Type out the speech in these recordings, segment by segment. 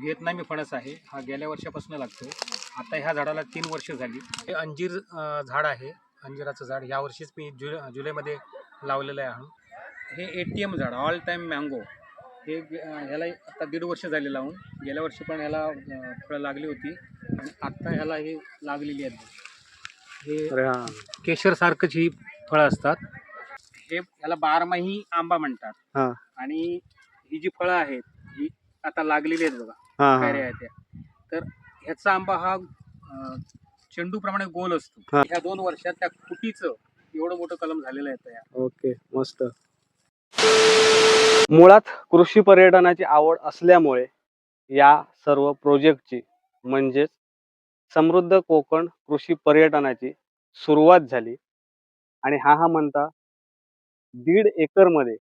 व्हिएतनामी फणस आहे. हा गेल्या वर्षापासून लागतोय आता ह्या झाडाला तीन वर्ष झाली. हे अंजीर झाड आहे. अंजिराचं झाड या वर्षीच मी जु जुलैमध्ये लावलेलं आहे हा. हे ए टी एम झाड ऑल टाईम मँगो हे ह्याला आता दीड वर्ष झाले लावून. गेल्या वर्षी पण ह्याला फळं लागली होती. आणि आत्ता ह्याला हे लागलेली आहेत. हे हा. केशरसारखंच ही फळं असतात. हे याला बारमाही आंबा म्हणतात. आणि ही जी फळं आहेत ही आता लागलेली आहेत बघा. हा हा. त्या. तर ह्याचा आंबा हा अं, चेंडूप्रमाणे गोल असतो. हा. ह्या दोन वर्षात त्या कुटीचं एवढं मोठं कलम झालेलं आहे तयार. ओके मस्त. मुळात कृषी पर्यटनाची आवड असल्यामुळे या सर्व प्रोजेक्टची म्हणजेच समृद्ध कोकण कृषी पर्यटनाची सुरुवात झाली. आणि हा हा म्हणता दीड एकरमध्ये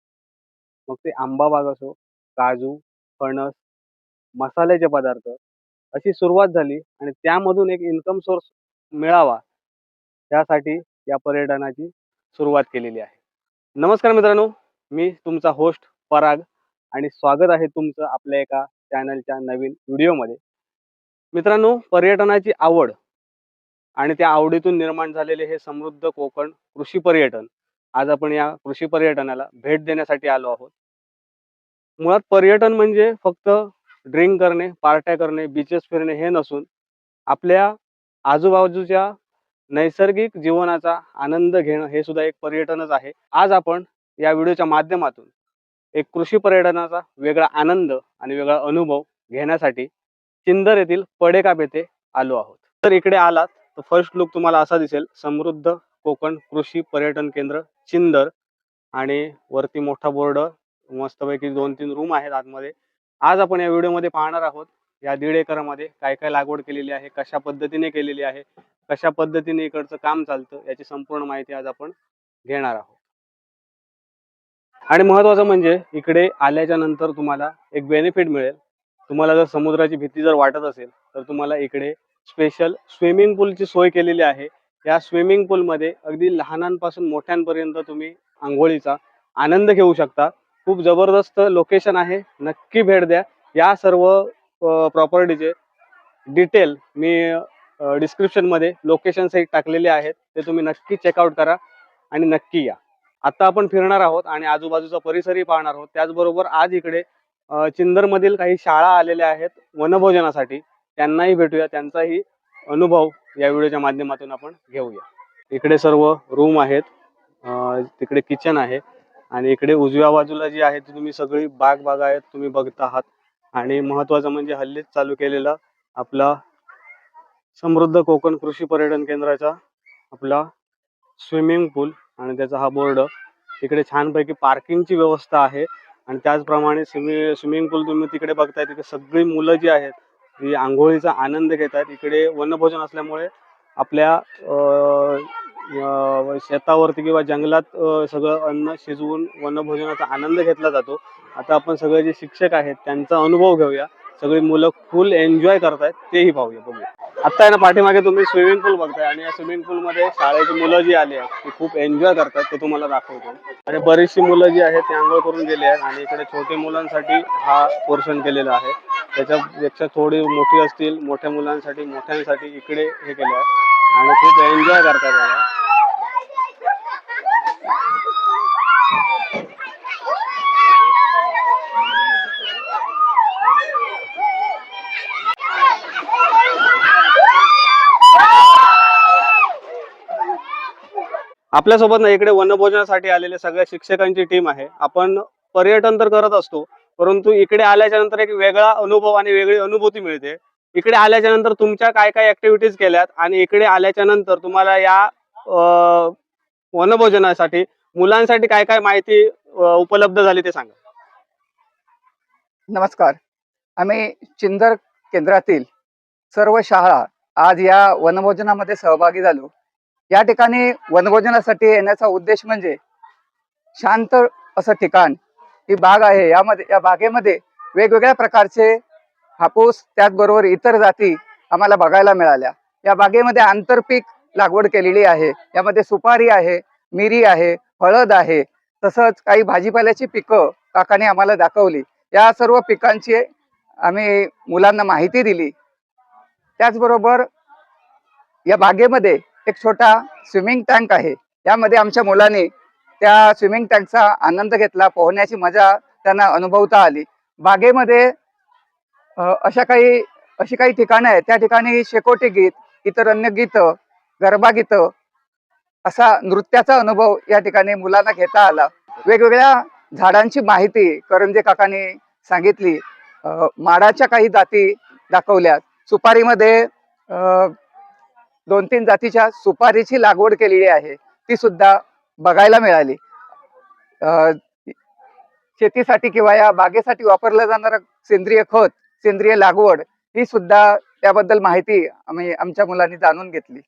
मग ते आंबा बाग असो काजू फणस मसाल्याचे पदार्थ अशी सुरुवात झाली आणि त्यामधून एक इन्कम सोर्स मिळावा त्यासाठी या पर्यटनाची सुरुवात केलेली आहे. नमस्कार मित्रांनो मी तुमचा होस्ट पराग आणि स्वागत आहे तुमचं आपल्या एका चॅनलच्या नवीन व्हिडिओमध्ये. मित्रांनो पर्यटनाची आवड आणि त्या आवडीतून निर्माण झालेले हे समृद्ध कोकण कृषी पर्यटन आज आपण या कृषी पर्यटनाला भेट देण्यासाठी आलो आहोत. मुळात पर्यटन म्हणजे फक्त ड्रिंक करणे पार्ट्या करणे बीचेस फिरणे हे नसून आपल्या आजूबाजूच्या नैसर्गिक जीवनाचा आनंद घेणं हे सुद्धा एक पर्यटनच आहे. आज आपण या व्हिडिओच्या माध्यमातून एक कृषी पर्यटनाचा वेगळा आनंद आणि वेगळा अनुभव घेण्यासाठी चिंदर येथील पडेकाप येथे आलो आहोत. तर इकडे आलात तर फर्स्ट लुक तुम्हाला असा दिसेल समृद्ध कोकण कृषी पर्यटन केंद्र चिंदर आणि वरती मोठा बोर्ड मस्तपैकी दोन तीन रूम आहेत आतमध्ये. आज आपण या व्हिडिओमध्ये पाहणार आहोत या दीड एकरामध्ये काय काय लागवड केलेली आहे कशा पद्धतीने केलेली आहे कशा पद्धतीने इकडचं काम चालतं याची संपूर्ण माहिती आज आपण घेणार आहोत. आणि महत्वाचं म्हणजे इकडे आल्याच्यानंतर तुम्हाला एक बेनिफिट मिळेल. तुम्हाला जर समुद्राची भीती जर वाटत असेल तर तुम्हाला इकडे स्पेशल स्विमिंग पूलची सोय केलेली आहे. या स्विमिंग पूलमध्ये अगदी लहानांपासून मोठ्यांपर्यंत तुम्ही आंघोळीचा आनंद घेऊ शकता. खूप जबरदस्त लोकेशन आहे. नक्की भेट द्या. या सर्व प्रॉपर्टीचे डिटेल मी डिस्क्रिप्शनमध्ये लोकेशन सहित टाकलेले आहेत. ते तुम्ही नक्की चेकआउट करा आणि नक्की या. आता आपण फिरणार आहोत आणि आजूबाजूचा परिसरही पाहणार आहोत. त्याचबरोबर आज इकडे चिंदरमधील काही शाळा आलेल्या आहेत वनभोजनासाठी. त्यांनाही भेटूया. त्यांचाही अनुभव या व्हिडिओच्या माध्यमातून आपण घेऊया. इकडे सर्व रूम आहेत. तिकडे किचन आहे. आणि इकडे उजव्या बाजूला जी आहे ती तुम्ही सगळी बाग बाग आहेत तुम्ही बघत आहात. आणि महत्वाचं म्हणजे हल्लीच चालू केलेला आपला समृद्ध कोकण कृषी पर्यटन केंद्राचा आपला स्विमिंग पूल आणि त्याचा हा बोर्ड. इकडे छानपैकी पार्किंगची व्यवस्था आहे आणि त्याचप्रमाणे स्विमिंग स्विमिंग पूल तुम्ही तिकडे बघताय तिकडे सगळी मुलं जी आहेत ती आंघोळीचा आनंद घेत आहेत इकडे वनभोजन असल्यामुळे आपल्या शेतावरती किंवा जंगलात सगळं अन्न शिजवून वनभोजनाचा आनंद घेतला जातो. आता आपण सगळे जे शिक्षक आहेत त्यांचा अनुभव घेऊया. सगळी मुलं फुल एन्जॉय करतायत तेही पाहूया बघूया. आता आहे ना पाठीमागे तुम्ही स्विमिंग पूल बघताय आणि या स्विमिंग पूल मध्ये शाळेची मुलं जी आली आहेत ती खूप एन्जॉय करतात ते तुम्हाला दाखवतो. आणि बरीचशी मुलं जी आहेत ती आंघोळ करून गेली आहेत आणि इकडे छोटे मुलांसाठी हा पोर्शन केलेला आहे. त्याच्यापेक्षा थोडी मोठी असतील मोठ्या मुलांसाठी मोठ्यांसाठी इकडे हे केलं आहे. आणि खूप एन्जॉय करतात बघा. आपल्यासोबत ना इकडे वनभोजनासाठी आलेले सगळ्या शिक्षकांची टीम आहे आपण पर्यटन तर करत असतो परंतु इकडे आल्याच्यानंतर एक वेगळा अनुभव आणि वेगळी अनुभूती मिळते इकडे आल्याच्यानंतर तुमच्या काय काय ऍक्टिव्हिटीज केल्यात आणि इकडे आल्याच्यानंतर तुम्हाला या वनभोजनासाठी मुलांसाठी काय काय माहिती उपलब्ध झाली ते सांगा. नमस्कार. आम्ही चिंदर केंद्रातील सर्व शाळा आज या वनभोजनामध्ये सहभागी झालो. या ठिकाणी वनभोजनासाठी येण्याचा उद्देश म्हणजे शांत असं ठिकाण ही बाग आहे. यामध्ये या बागेमध्ये वेगवेगळ्या प्रकारचे हापूस त्याचबरोबर इतर जाती आम्हाला बघायला मिळाल्या. या बागेमध्ये आंतरपीक लागवड केलेली आहे. यामध्ये सुपारी आहे मिरी आहे हळद आहे तसंच काही भाजीपाल्याची पिकं काकाने आम्हाला दाखवली. या सर्व पिकांची आम्ही मुलांना माहिती दिली. त्याचबरोबर या बागेमध्ये एक छोटा स्विमिंग टँक आहे. यामध्ये आमच्या मुलांनी त्या स्विमिंग टँकचा आनंद घेतला पोहण्याची मजा त्यांना अनुभवता आली. बागेमध्ये अशा काही अशी काही ठिकाणं आहेत. त्या ठिकाणी शेकोटी गीत इतर अन्य गीतं गरबा गीतं असा नृत्याचा अनुभव या ठिकाणी मुलांना घेता आला. वेगवेगळ्या झाडांची माहिती करंजे काकांनी सांगितली. माडाच्या काही जाती दाखवल्या सुपारीमध्ये दोन तीन जातीच्या सुपारीची लागवड केलेली आहे. ती सुद्धा बघायला मिळाली. शेतीसाठी किंवा या बागेसाठी वापरलं जाणारं सेंद्रिय खत सेंद्रिय लागवड ही सुद्धा त्याबद्दल माहिती आम्ही आमच्या मुलांनी जाणून घेतली.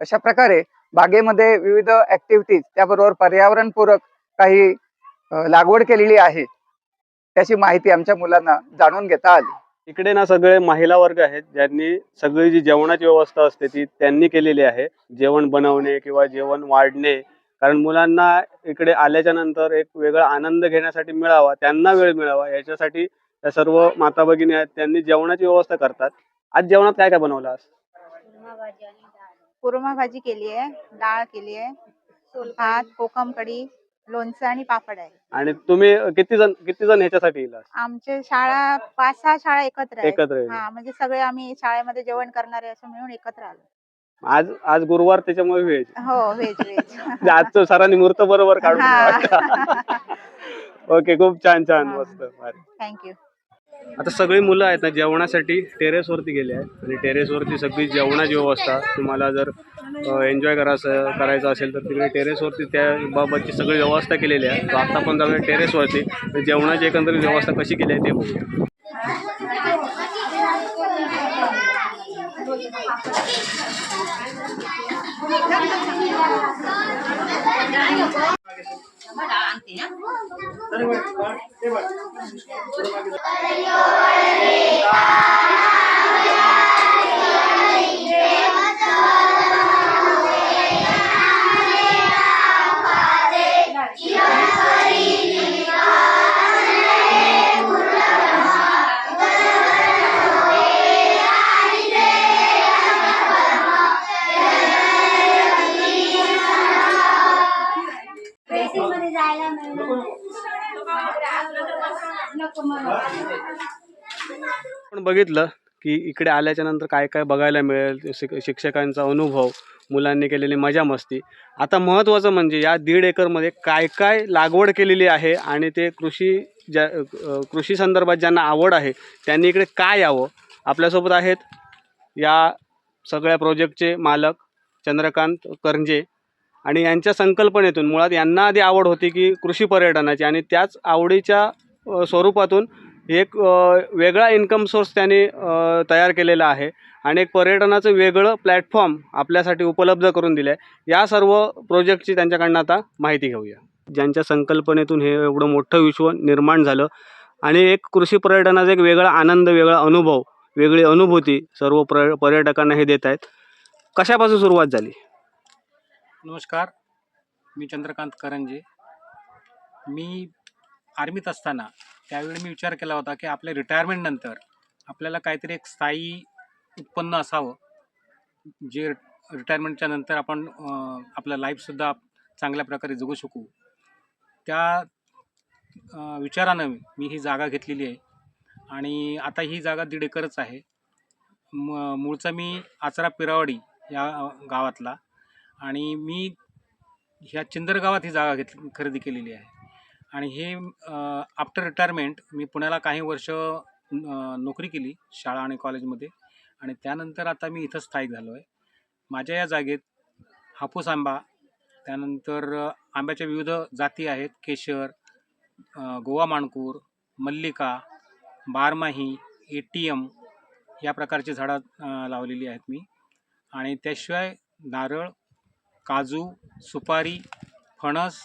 अशा प्रकारे बागेमध्ये विविध ऍक्टिव्हिटीज त्याबरोबर पर्यावरणपूरक काही लागवड केलेली आहे. त्याची माहिती आमच्या मुलांना जाणून घेता आली. इकडे ना सगळे महिला वर्ग आहेत ज्यांनी सगळी जी जेवणाची व्यवस्था असते ती त्यांनी केलेली आहे. जेवण बनवणे किंवा जेवण वाढणे कारण मुलांना इकडे आल्याच्यानंतर एक वेगळा आनंद घेण्यासाठी मिळावा त्यांना वेळ मिळावा याच्यासाठी त्या सर्व माता भगिनी आहेत त्यांनी जेवणाची व्यवस्था करतात. आज जेवणात काय काय बनवलं आज? कुर्मा भाजी केली आहे डाळ केली आहे भात कोकम कढी लोणचं आणि पापड आहे. आणि तुम्ही किती जण किती जण ह्याच्यासाठी येईल? आमचे शाळा पाच सहा शाळा एकत्र आहेत. एकत्र येईल. हा म्हणजे सगळे आम्ही शाळेमध्ये जेवण करणारे असं मिळून एकत्र आलो. आज आज गुरुवार त्याच्यामुळे व्हेज. हो व्हेज व्हेज. म्हणजे आजचं सरांनी मुहूर्त बरोबर काढून. ओके खूप छान छान मस्त. भारी. थँक्यू. आता सगळी मुलं आहेत ना जेवणासाठी टेरेसवरती गेले आहेत. आणि टेरेसवरती सगळी जेवणाची व्यवस्था तुम्हाला जर एन्जॉय करायचं करायचं असेल तर तिकडे टेरेसवरती त्या बाबतची सगळी व्यवस्था केलेली आहे. तर आत्ता पण जाऊया टेरेसवरती जेवणाची एकंदरीत व्यवस्था कशी केली आहे ते बघूया. 同学们，我们加油！आपण बघितलं की इकडे आल्याच्यानंतर काय काय बघायला मिळेल शिक शिक्षकांचा अनुभव मुलांनी केलेली मजा मस्ती. आता महत्त्वाचं म्हणजे या दीड एकरमध्ये काय काय लागवड केलेली आहे आणि ते कृषी ज्या कृषी संदर्भात ज्यांना आवड आहे त्यांनी इकडे काय यावं? आपल्यासोबत आहेत या सगळ्या प्रोजेक्टचे मालक चंद्रकांत करंजे आणि यांच्या संकल्पनेतून मुळात यांना आधी आवड होती की कृषी पर्यटनाची आणि त्याच आवडीच्या स्वरूपातून एक वेगळा इन्कम सोर्स त्यांनी तयार केलेला आहे. आणि एक पर्यटनाचं वेगळं प्लॅटफॉर्म आपल्यासाठी उपलब्ध करून दिलं आहे या सर्व प्रोजेक्टची त्यांच्याकडनं आता माहिती घेऊया. ज्यांच्या संकल्पनेतून हे एवढं मोठं विश्व निर्माण झालं आणि एक कृषी पर्यटनाचा एक वेगळा आनंद वेगळा अनुभव वेगळी अनुभूती सर्व प्र पर्यटकांना हे देत आहेत कशापासून सुरुवात झाली? नमस्कार. मी चंद्रकांत करंजे. मी आर्मीत असताना त्यावेळी मी विचार केला होता की आपल्या रिटायरमेंटनंतर आपल्याला काहीतरी एक स्थायी उत्पन्न असावं. जे रिटायरमेंटच्या नंतर आपण आपलं लाईफसुद्धा चांगल्या प्रकारे जगू शकू. त्या विचारानं मी ही जागा घेतलेली आहे. आणि आता ही जागा दीड एकरच आहे. म मूळचा मी आचरा पिरावडी या गावातला. आणि मी ह्या चिंदर गावात ही जागा घेतली खरेदी केलेली आहे. आणि हे आफ्टर रिटायरमेंट मी पुण्याला काही वर्ष नोकरी केली शाळा आणि कॉलेजमध्ये. आणि त्यानंतर आता मी इथं स्थायिक झालो आहे माझ्या या जागेत हापूस आंबा त्यानंतर आंब्याच्या विविध जाती आहेत. केशर गोवा माणकूर मल्लिका बारमाही ए टी एम या प्रकारची झाडं लावलेली आहेत मी. आणि त्याशिवाय नारळ काजू सुपारी फणस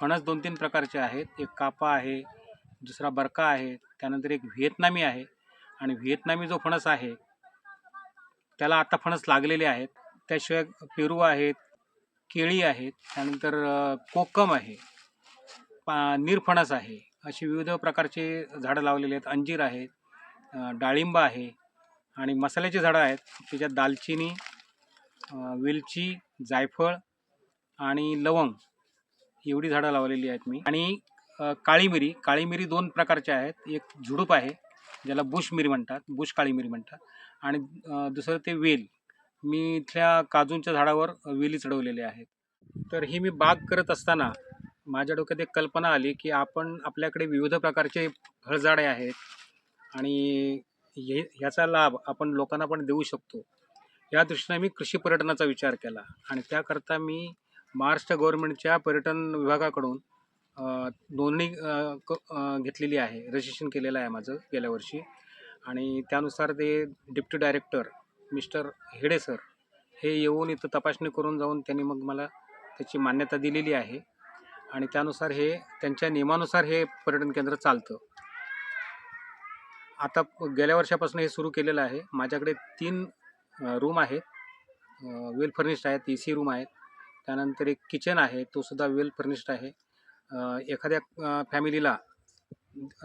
फणस दोन तीन प्रकारचे आहेत. एक कापा आहे दुसरा बरका आहे त्यानंतर एक व्हिएतनामी आहे. आणि व्हिएतनामी जो फणस आहे त्याला आता फणस लागलेले आहेत. त्याशिवाय पेरू आहेत केळी आहेत त्यानंतर कोकम आहे पा निरफणस आहे. अशी विविध प्रकारचे झाडं लावलेली आहेत. अंजीर आहेत डाळिंब आहे आणि मसाल्याची झाडं आहेत. त्याच्यात दालचिनी वेलची जायफळ आणि लवंग एवढी झाडं लावलेली आहेत मी. आणि काळी मिरी काळी मिरी दोन प्रकारच्या आहेत. एक झुडूप आहे ज्याला बुश मिरी म्हणतात बुश काळी मिरी म्हणतात. आणि दुसरं ते वेल. मी इथल्या काजूंच्या झाडावर वेली चढवलेल्या आहेत. तर ही मी बाग करत असताना माझ्या डोक्यात एक कल्पना आली की आपण आपल्याकडे विविध प्रकारचे फळझाडे आहेत आणि हे ह्याचा लाभ आपण लोकांना पण देऊ शकतो. या दृष्टीने मी कृषी पर्यटनाचा विचार केला आणि त्याकरता मी महाराष्ट्र गव्हर्नमेंटच्या पर्यटन विभागाकडून नोंदणी क- घेतलेली आहे. रजिस्ट्रेशन केलेलं आहे माझं गेल्या वर्षी. आणि त्यानुसार ते deputy director mister Hede sir हे येऊन इथं तपासणी करून जाऊन त्यांनी मग मला त्याची मान्यता दिलेली आहे. आणि त्यानुसार हे त्यांच्या नियमानुसार हे पर्यटन केंद्र चालतं. आता गेल्या वर्षापासून हे सुरू केलेलं आहे. माझ्याकडे तीन रूम आहेत. वेल फर्निश्ड आहेत ए सी रूम आहेत. त्यानंतर एक किचन आहे तो सुद्धा वेल फर्निश्ड आहे. एखाद्या फॅमिलीला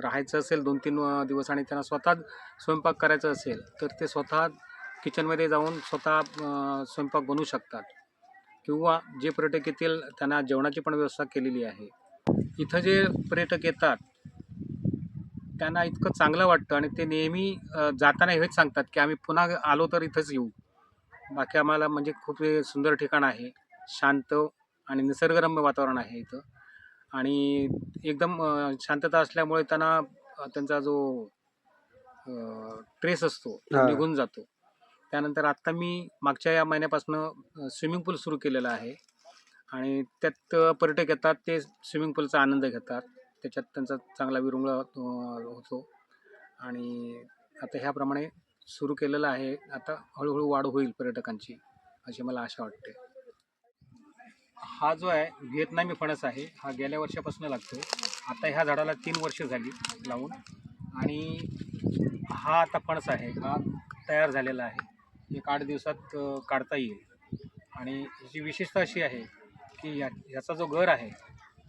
राहायचं असेल दोन तीन दिवस आणि त्यांना स्वतः स्वयंपाक करायचा असेल तर ते स्वतः किचनमध्ये जाऊन स्वतः स्वयंपाक बनवू शकतात. किंवा जे पर्यटक येतील त्यांना जेवणाची पण व्यवस्था केलेली आहे. इथं जे पर्यटक येतात त्यांना इतकं चांगलं वाटतं आणि ते नेहमी जाताना हेच सांगतात की आम्ही पुन्हा आलो तर इथंच येऊ. बाकी आम्हाला म्हणजे खूप सुंदर ठिकाण आहे. शांत आणि निसर्गरम्य वातावरण आहे इथं. आणि एकदम शांतता असल्यामुळे त्यांना त्यांचा जो ट्रेस असतो तो. निघून जातो. त्यानंतर आत्ता मी मागच्या या महिन्यापासून स्विमिंग पूल सुरू केलेला आहे. आणि त्यात पर्यटक येतात ते स्विमिंग पूलचा आनंद घेतात. त्याच्यात त्यांचा चांगला विरंगुळा होतो. आणि आता ह्याप्रमाणे सुरू केलेलं आहे. आता हळूहळू वाढ होईल पर्यटकांची अशी मला आशा वाटते. हा जो आहे व्हिएतनामी फणस आहे हा गेल्या वर्षापासून लागतो आता ह्या झाडाला तीन वर्ष झाली लावून. आणि हा आता फणस आहे हा तयार झालेला आहे. एक आठ दिवसात काढता येईल. आणि ह्याची विशेषता अशी आहे की या ह्याचा जो घर आहे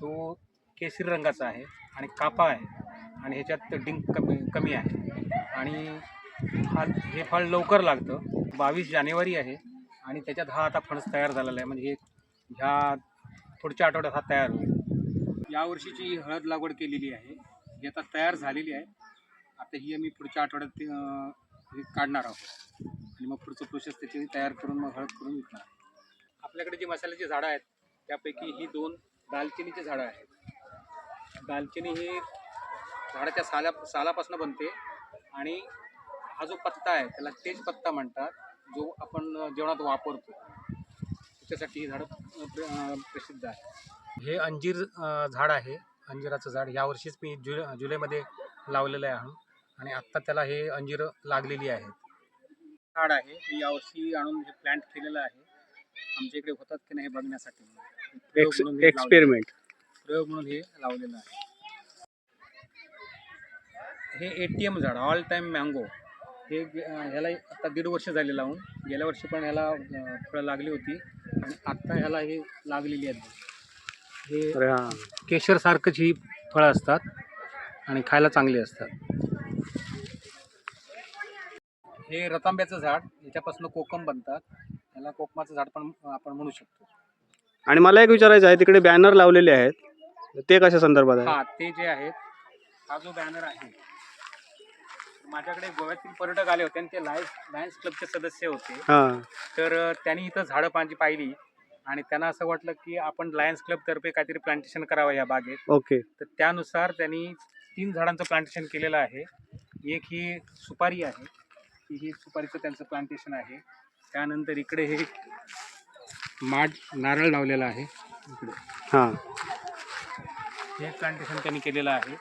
तो केसरी रंगाचा आहे आणि कापा आहे आणि ह्याच्यात डिंक कमी कमी आहे. आणि हा हे फळ लवकर लागतं. बावीस जानेवारी आहे आणि त्याच्यात हा आता फणस तयार झालेला आहे. म्हणजे हे ह्या पुढच्या आठवड्यात हा तयार होईल. यावर्षीची ही हळद लागवड केलेली आहे. ही आता तयार झालेली आहे. आता ही आम्ही पुढच्या आठवड्यात हे काढणार आहोत. आणि मग पुढचं प्रोसेस त्याची तयार करून मग हळद करून विकणार आपल्याकडे जी मसाल्याची झाडं आहेत त्यापैकी ही दोन दालचिनीची झाडं आहेत. दालचिनी ही झाडाच्या साला सालापासून बनते. आणि हा जो पत्ता आहे त्याला तेज पत्ता म्हणतात जो आपण जेवणात वापरतो. त्याच्यासाठी ही झाडं प्रसिद्ध आहे हे अंजीर झाड आहे. अंजिराचं झाड यावर्षीच मी जु जुलैमध्ये लावलेलं आहे आणून. आणि आत्ता त्याला हे अंजीर लागलेली आहेत. झाड आहे. हे यावर्षी आणून हे प्लॅन्ट केलेलं आहे. आमच्या इकडे होतात की नाही हे बघण्यासाठी. हे एक्सपेरिमेंट प्रयोग म्हणून हे लावलेलं आहे. हे ए टी एम झाड ऑल टाईम मँगो हे ह्याला आता दीड वर्ष झाले लावून. गेल्या वर्षी पण ह्याला फळं लागली होती. आणि आत्ता ह्याला हे लागलेली आहेत. हे अरे हा. केशरसारखंच ही फळं असतात आणि खायला चांगली असतात. हे रतांब्याचं झाड याच्यापासून कोकम बनतात. याला कोकमाचं झाड पण आपण म्हणू शकतो. आणि मला एक विचारायचं आहे तिकडे बॅनर लावलेले आहेत. ते कशा संदर्भात आहे? हा ते जे आहेत हा जो बॅनर आहे माझ्याकडे गोव्यातील पर्यटक आले होते आणि ते लायन्स लायन्स क्लबचे सदस्य होते. हा. तर त्यांनी इथं झाडं पाजी पाहिली आणि त्यांना असं वाटलं की आपण लायन्स क्लबतर्फे काहीतरी प्लांटेशन करावं या बागेत. ओके. तर त्यानुसार त्यांनी तीन झाडांचं प्लांटेशन केलेलं आहे. एक ही सुपारी आहे. की ही सुपारीचं त्यांचं प्लांटेशन आहे. त्यानंतर इकडे हे माड नारळ लावलेला आहे. इकडे. हा. हे प्लांटेशन त्यांनी केलेलं आहे.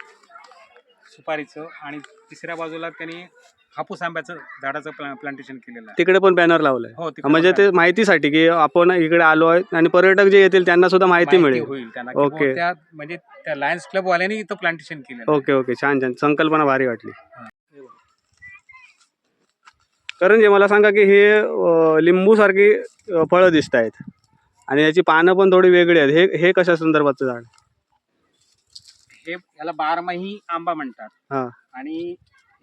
सुपारीचं आणि तिसऱ्या बाजूला त्यांनी हापूस आंब्याचं झाडाचं प्ला प्लांटेशन केलेलं आहे. तिकडे पण बॅनर लावलाय. हो तिकडे म्हणजे पण ते माहितीसाठी की आपण इकडे आलो आहे आणि पर्यटक जे येतील त्यांना सुद्धा माहिती मिळेल. होईल त्यांना. की बुवा ओके. त्या म्हणजे त्या लायन्स क्लब वाल्यांनी इथं प्लांटेशन केलेलं आहे. ओके ओके छान छान. संकल्पना भारी वाटली. कारण जे मला सांगा की हे लिंबू सारखी फळं दिसत आहेत आणि याची पानं पण थोडी वेगळी आहेत. हे हे कशा संदर्भाचं झाड? हे याला बारमाही आंबा म्हणतात. हा. आणि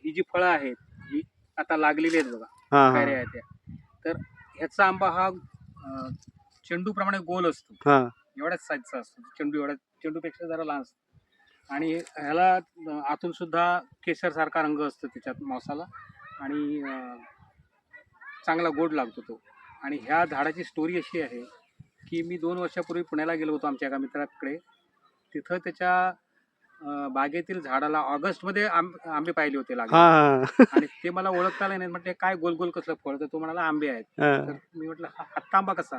ही जी फळं आहेत ही आता लागलेली आहेत बघा हा कैऱ्या आहेत त्या. तर ह्याचा आंबा हा अं, चेंडूप्रमाणे गोल असतो. हा. एवढ्याच साईजचा असतो. चेंडू एवढ्या चेंडूपेक्षा जरा लहान असतो. आणि ह्याला अं, आतून सुद्धा केसरसारखा रंग असतो त्याच्यात मांसाला. आणि अं, चांगला गोड लागतो तो. आणि ह्या झाडाची स्टोरी अशी आहे की मी दोन वर्षापूर्वी पुण्याला गेलो होतो आमच्या एका मित्राकडे. तिथं त्याच्या बागेतील झाडाला ऑगस्टमध्ये आंब आंबे पाहिले होते लागले. हा आणि ते मला ओळखता आलं नाही म्हटलं काय गोल गोल कसलं फळ? तर तो म्हणाला आंबे आहेत. हा. तर मी म्हटलं हा आत्ता आंबा कसा?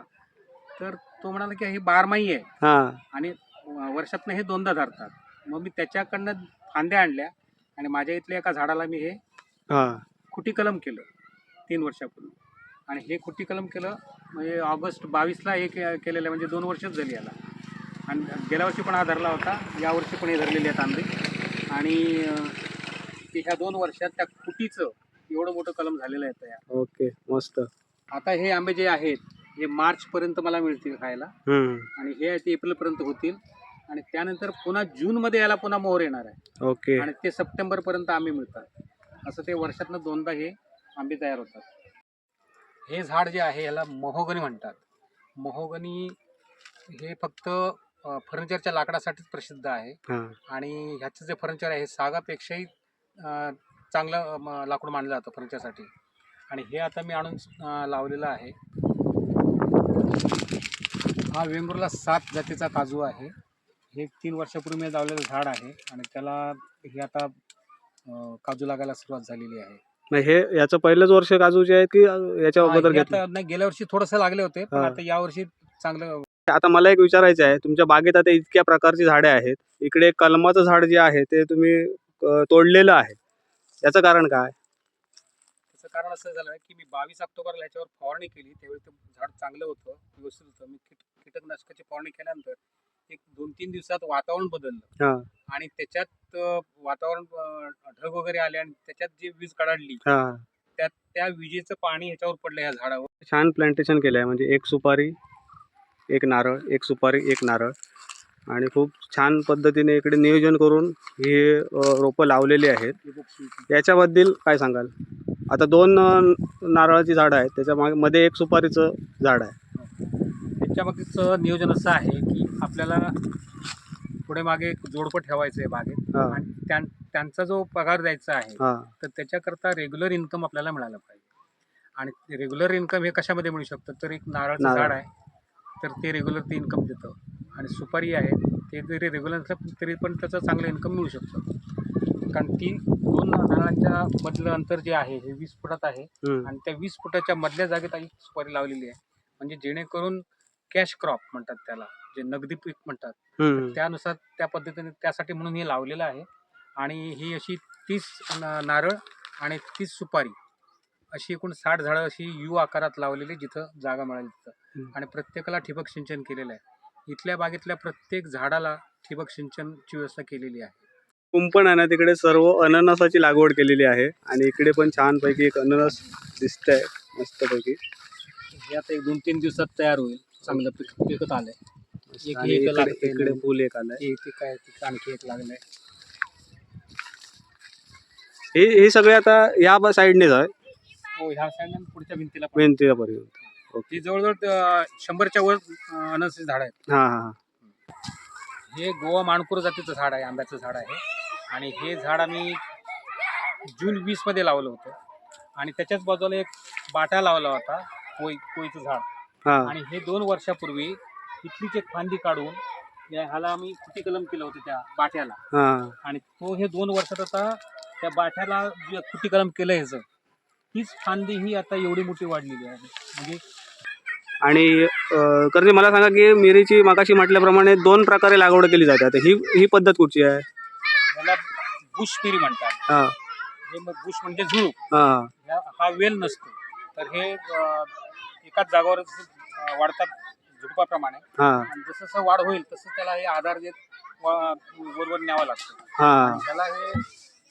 तर तो म्हणाला की हे बारमाही आहे. हा. आणि वर्षातनं हे दोनदा धरतात. मग मी त्याच्याकडनं फांद्या आणल्या आणि माझ्या इथल्या एका झाडाला मी हे हा. खुटी कलम केलं तीन वर्षापूर्वी. आणि हे खुटी कलम केलं म्हणजे ऑगस्ट बावीसला हे के केलेलं आहे म्हणजे दोन वर्षच झाली याला. आणि गेल्या वर्षी पण हा धरला होता. यावर्षी पण हे धरलेले आहेत आंबे आणि ते ह्या दोन वर्षात त्या खुटीचं एवढं मोठं कलम झालेलं आहे तयार ओके मस्त. आता हे आंबे जे आहेत हे मार्चपर्यंत मला मिळतील खायला. आणि हे आहेत ते एप्रिलपर्यंत होतील. आणि त्यानंतर पुन्हा जूनमध्ये याला पुन्हा मोहर येणार आहे. ओके. आणि ते सप्टेंबरपर्यंत आंबे मिळतात. असं ते वर्षातनं दोनदा हे आंबे तयार होतात. हे झाड जे आहे याला महोगनी म्हणतात. महोगनी हे फक्त अ, फर्निचरच्या लाकडासाठीच प्रसिद्ध आहे. हा. आणि ह्याचं जे फर्निचर आहे हे सागापेक्षाही अ, चांगलं अ, म- लाकूड मानलं जातं फर्निचरसाठी. आणि हे आता मी आणून अ, लावलेलं आहे. हा वेंगुर्ला सात जातीचा काजू आहे. हे तीन वर्षापूर्वी मी लावलेलं झाड आहे आणि त्याला हे आता अ, काजू लागायला सुरुवात झालेली आहे. मग हे याचं पहिलंच वर्ष काजूचे आहे की याच्या हा, अगोदर हे घेतलं? आता नाही गेल्या वर्षी थोडंसं लागले होते पण हा. आता यावर्षी चांगलं आता मला एक विचारायचं आहे तुमच्या बागेत आता इतक्या प्रकारची झाडे आहेत इकडे कलमाचं झाड जे आहे ते तुम्ही अं, तोडलेलं आहे. याचं कारण काय? त्याचं कारण असं झालं की मी बावीस ऑक्टोबरला याच्यावर फवारणी केली त्यावेळी ते झाड चांगलं होतं व्यवस्थित होतं. मी कीट कीटकनाशकाची फवारणी केल्यानंतर एक दोन तीन दिवसात वातावरण बदललं. हा. आणि त्याच्यात अं, वातावरण अं, ढग वगैरे आले आणि त्याच्यात जी वीज कडाडली हा. त्या विजेचं पाणी ह्याच्यावर पडलं ह्या झाडावर. छान प्लांटेशन केलं आहे म्हणजे एक सुपारी एक नारळ एक सुपारी एक नारळ. आणि खूप छान पद्धतीने इकडे नियोजन करून हे रोपं लावलेली आहेत. याच्याबद्दल काय सांगाल? आता दोन नारळाची झाडं आहेत. त्याच्यामागे मध्ये एक सुपारीचं झाड आहे. त्याच्या बाबतीचं नियोजन असं आहे की आपल्याला पुढे मागे एक जोडपं ठेवायचं आहे बागेत. आणि त्यां त्यांचा जो पगार द्यायचा आहे तर त्याच्याकरता रेग्युलर इन्कम आपल्याला मिळालं पाहिजे. आणि रेग्युलर इन्कम हे कशामध्ये मिळू शकतं? तर एक नारळाचं नारळ. झाड आहे. तर ते रेग्युलर ते इन्कम देतं. आणि सुपारी आहे ते जरी रेग्युलर नसलं तरी पण त्याचं चांगलं इन्कम मिळू शकतं. कारण ती दोन नारळांच्या मधलं अंतर जे आहे हे वीस फुटात आहे. आणि त्या वीस फुटाच्या मधल्या जागेत एक सुपारी लावलेली आहे. म्हणजे जेणेकरून कॅश क्रॉप म्हणतात त्याला जे नगदी पीक म्हणतात. त्यानुसार त्या पद्धतीने त्यासाठी म्हणून हे लावलेलं आहे. आणि ही अशी तीस नारळ आणि तीस सुपारी. अशी एकूण साठ झाडं अशी यू आकारात लावलेली जिथं जागा मिळाली तिथं. आणि प्रत्येकाला ठिबक सिंचन केलेलं आहे. इथल्या बागेतल्या प्रत्येक झाडाला ठिबक सिंचनची व्यवस्था केलेली आहे. कुंपण आहे ना तिकडे सर्व अननसाची लागवड केलेली आहे. आणि इकडे पण छानपैकी एक अननस दिसतंय मस्तपैकी. हे आता एक दोन तीन दिवसात तयार होईल. चांगलं पीक पिकत आलंय. एक एक इकडे लागतंय. इकडे फुल एक आलंय. हे ते काय ते आणखी एक लागलंय. हे हे सगळे आता या साईडनेच आहे. हो ह्या पुढच्या भिंतीला पण. भिंतीपर्यंत ही जवळजवळ अं, शंभरच्या वर अं, अननसाची झाड आहेत. हा हा हे. गोवा माणपूर जातीचं झाड आहे आंब्याचं झाड आहे. आणि हे झाड आम्ही जून वीसमध्ये लावलं होतं. आणि त्याच्याच बाजूला एक बाटा लावला होता कोई कोईचं झाड. हा. आणि हे दोन वर्षापूर्वी इथलीच एक फांदी काढून या- ह्याला आम्ही कुटी कलम केलं होतं त्या बाट्याला. हा. आणि तो हे दोन वर्षात आता त्या बाठ्याला जे कुटी कलम केलं ह्याचं तीच फांदी ही आता एवढी मोठी वाढलेली आहे. म्हणजे आणि अं, करणे मला सांगा की मिरीची मागाशी म्हटल्याप्रमाणे दोन प्रकारे लागवड केली जाते. आता ही ही पद्धत कुठची आहे? ह्याला बुश पेरी म्हणतात. हा. हे मग बुश म्हणजे झुळूक हा. ह्या- हा वेल नसतो. तर हे अं, एकाच जागावर अं, वाढतात झुडपाप्रमाणे. हा. आणि जसं जसं वाढ होईल तसं त्याला हे आधार देत वा- वरवर न्यावं लागतं. हा. त्याला हे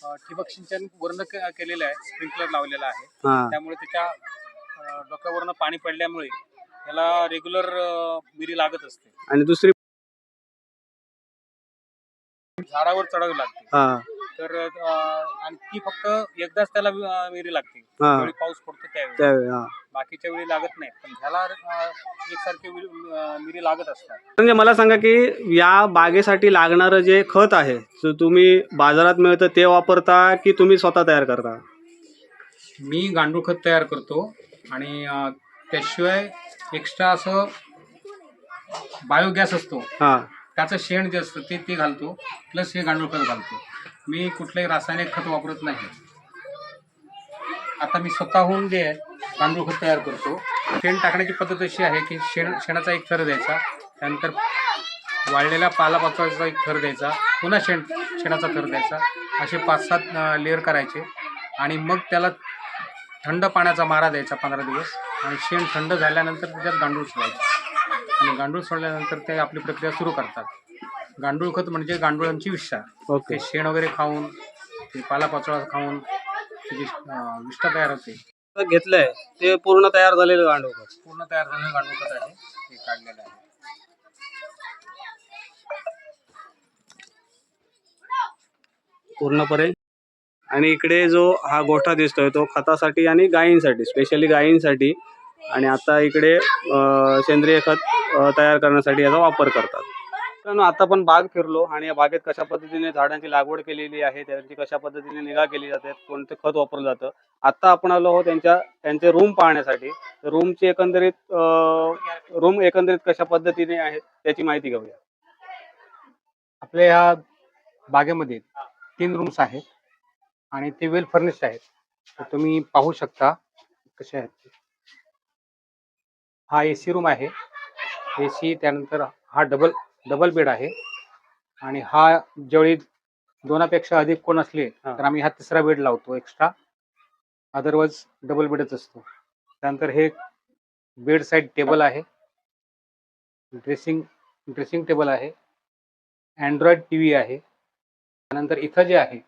अं, ठिबक सिंचन वर्ण के- केलेलं आहे स्प्रिंकलर लावलेलं आहे. हा. त्यामुळे त्याच्या अं, डोक्यावरनं पाणी पडल्यामुळे त्याला रेग्युलर मिरी लागत असते. आणि दुसरी झाडावर चढावी लागते. हा. तर अं, आणि ती फक्त एकदाच त्याला विहिरी लागते. हा. पाऊस पडतो त्यावेळी. त्यावेळी हा. बाकीच्या वेळी लागत नाही. पण ह्याला अं, एकसारखी विहिरी अं, विहिरी लागत असतात. म्हणजे मला सांगा की या बागेसाठी लागणारं जे खत आहे जो तुम्ही बाजारात मिळतं ते वापरता की तुम्ही स्वतः तयार करता? मी गांडूळ खत तयार करतो आणि अं, त्याशिवाय एक्स्ट्रा असं बायोगॅस असतो. हा. त्याचं शेण जे असतं ते ते घालतो. प्लस हे गांडूळ खत घालतो. मी कुठलंही रासायनिक खत वापरत नाही. आता मी स्वतःहून जे तांदूळ गांडूळ खत तयार करतो शेण टाकण्याची पद्धत अशी आहे की शेण शेणाचा एक थर द्यायचा त्यानंतर वाळलेल्या पालापाचोळ्याचा एक थर द्यायचा पुन्हा शेण शेणाचा थर द्यायचा असे पाच सात लेअर करायचे आणि मग त्याला थंड पाण्याचा मारा द्यायचा पंधरा दिवस आणि शेण थंड झाल्यानंतर त्याच्यात गांडूळ सोडायचं. आणि गांडूळ सोडल्यानंतर ते आपली प्रक्रिया सुरू करतात. गांडूळ खत म्हणजे गांडुळांची विष्ठा. ओके. ते शेण वगैरे खाऊन ते पालापाचोळा खाऊन त्याची अं, विष्ठा तयार होते. घेतलंय ते पूर्ण तयार झालेलं गांडूळ खत. पूर्ण तयार झालेलं गांडूळ खत आहे. ते काढलेलं आहे. पूर्णपणे. आणि इकडे जो हा गोठा दिसतोय तो खतासाठी आणि गायींसाठी स्पेशली गायींसाठी. आणि आता इकडे अं, सेंद्रिय खत अं, तयार करण्यासाठी याचा वापर करतात. मित्रांनो आता आपण बाग फिरलो आणि या बागेत कशा पद्धतीने झाडांची लागवड केलेली आहे त्यांची कशा पद्धतीने निगा केली जाते कोणते खत वापरलं जातं. आता आपण आलो आहोत त्यांच्या त्यांचे रूम पाहण्यासाठी. रूमची एकंदरीत रूम एकंदरीत कशा पद्धतीने आहेत त्याची माहिती घेऊया. आपल्या ह्या बागेमध्ये तीन रूम्स आहेत आणि ते वेल फर्निश्ड आहेत. तर तुम्ही पाहू शकता कसे आहेत हा ए सी रूम आहे. ए सी त्यानंतर हा डबल डबल बेड आहे. आणि हा ज्यावेळी दोनापेक्षा अधिक कोण असले हा. तर आम्ही हा तिसरा बेड लावतो एक्स्ट्रा अदरवाईज डबल बेडच असतो. त्यानंतर हे बेड साईड टेबल आहे. ड्रेसिंग ड्रेसिंग टेबल आहे. अँड्रॉइड टी व्ही आहे. त्यानंतर इथं जे आहे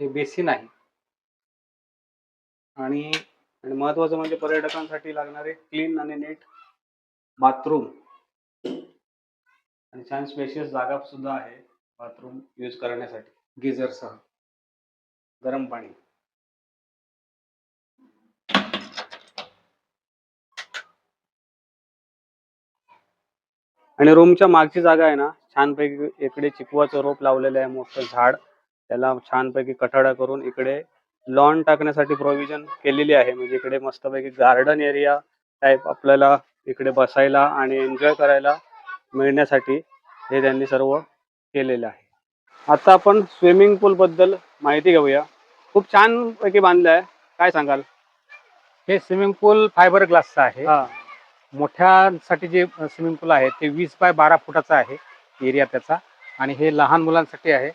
हे बेसिन आहे. आणि आणि महत्वाचं म्हणजे पर्यटकांसाठी लागणारे क्लीन आणि नीट बाथरूम. आणि छान स्पेशियस जागा सुद्धा आहे बाथरूम यूज करण्यासाठी. गिझरसह गरम पाणी. आणि रूमच्या मागची जागा आहे ना छानपैकी इकडे चिकवाचं रोप लावलेलं आहे मोठं झाड. त्याला छानपैकी कठाडा करून इकडे लॉन टाकण्यासाठी प्रोव्हिजन केलेली आहे. म्हणजे इकडे मस्तपैकी गार्डन एरिया टाईप आपल्याला इकडे बसायला आणि एन्जॉय करायला मिळण्यासाठी हे त्यांनी सर्व केलेलं आहे. आता आपण स्विमिंग पूल बद्दल माहिती घेऊया. खूप छान पैकी बांधलं आहे. काय सांगाल? हे स्विमिंग पूल फायबर ग्लासचं आहे. हा. मोठ्यांसाठी जे स्विमिंग पूल आहे ते वीस बाय बारा फुटाचा आहे एरिया त्याचा. आणि हे लहान मुलांसाठी आहे.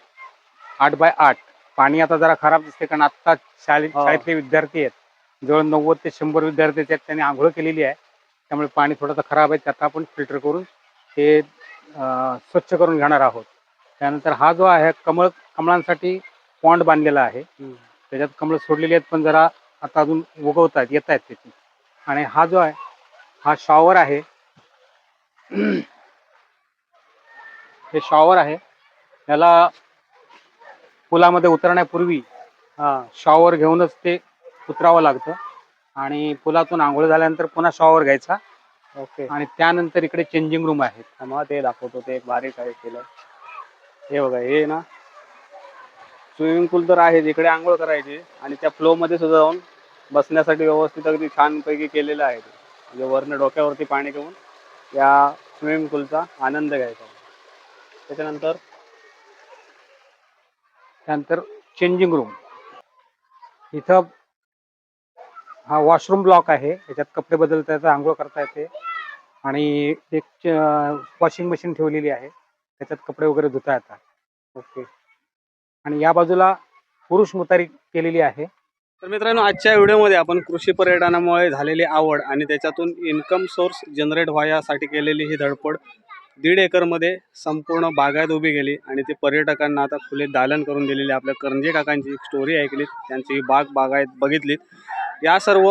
आठ बाय आठ. पाणी आता जरा खराब दिसते कारण आता शाळेत. शाळेतले विद्यार्थी आहेत. जवळ नव्वद ते शंभर विद्यार्थी त्यात त्यांनी आंघोळ केलेली आहे. त्यामुळे पाणी थोडंसं खराब आहे त्यात आपण फिल्टर करून ते स्वच्छ करून घेणार आहोत. त्यानंतर हा जो आहे कमळ कमळांसाठी पॉन्ड बांधलेला आहे. त्याच्यात कमळ सोडलेली आहेत पण जरा आता अजून उगवत आहेत येत आहेत त्याची. आणि हा जो आहे हा शॉवर आहे. हे शॉवर आहे. याला पुलामध्ये उतरण्यापूर्वी शॉवर घेऊनच ते उतरावं लागतं. आणि पुलातून आंघोळ झाल्यानंतर पुन्हा शॉवर घ्यायचा. ओके. आणि त्यानंतर इकडे चेंजिंग रूम आहेत मला ते दाखवतो ते एक बारीक आहे केलं. हे बघा हे ना स्विमिंग पूल तर आहेच इकडे आंघोळ करायची. आणि त्या फ्लो मध्ये सुद्धा जाऊन बसण्यासाठी व्यवस्थित अगदी छानपैकी केलेलं आहे ते. म्हणजे वरनं डोक्यावरती पाणी घेऊन या स्विमिंग पूलचा आनंद घ्यायचा. त्याच्यानंतर त्यानंतर चेंजिंग रूम इथं हा वॉशरूम ब्लॉक आहे. याच्यात कपडे बदलता येतात आंघोळ करता येते. आणि एक वॉशिंग मशीन ठेवलेली आहे. त्याच्यात कपडे वगैरे धुता येतात. ओके आणि या बाजूला पुरुष मुतारी केलेली आहे. तर मित्रांनो आजच्या व्हिडिओमध्ये आपण कृषी पर्यटनामुळे झालेली आवड आणि त्याच्यातून इन्कम सोर्स जनरेट व्हायासाठी केलेली ही धडपड दीड एकरमध्ये संपूर्ण बागायत उभी केली आणि ते पर्यटकांना आता खुले दालन करून दिलेले आपल्या करंजे काकांची एक स्टोरी ऐकली त्यांची बाग बागायत बघितलीत. या सर्व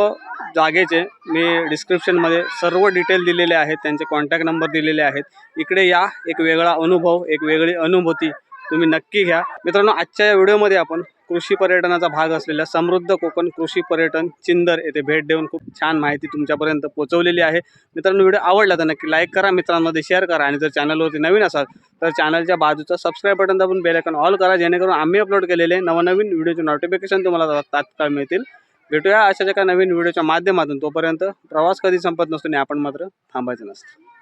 जागेचे मी डिस्क्रिप्शनमध्ये सर्व डिटेल दिलेले आहेत त्यांचे कॉन्टॅक्ट नंबर दिलेले आहेत. इकडे या एक वेगळा अनुभव एक वेगळी अनुभूती तुम्ही नक्की घ्या. मित्रांनो आजच्या या व्हिडिओमध्ये आपण कृषी पर्यटनाचा भाग असलेल्या समृद्ध कोकण कृषी पर्यटन चिंदर येथे भेट देऊन खूप छान माहिती तुमच्यापर्यंत पोहोचवलेली आहे. मित्रांनो व्हिडिओ आवडला तर नक्की लाईक करा मित्रांमध्ये शेअर करा आणि जर चॅनलवरती नवीन असाल तर चॅनलच्या बाजूचा सबस्क्राईब बटन दाबून बेल ऑल करा जेणेकरून आम्ही अपलोड केलेले नवनवीन व्हिडिओचे नोटिफिकेशन तुम्हाला तात्काळ मिळतील. भेटूया अशाच एका नवीन व्हिडिओच्या माध्यमातून. तोपर्यंत प्रवास कधी संपत नसतो आणि आपण मात्र थांबायचं नसतं.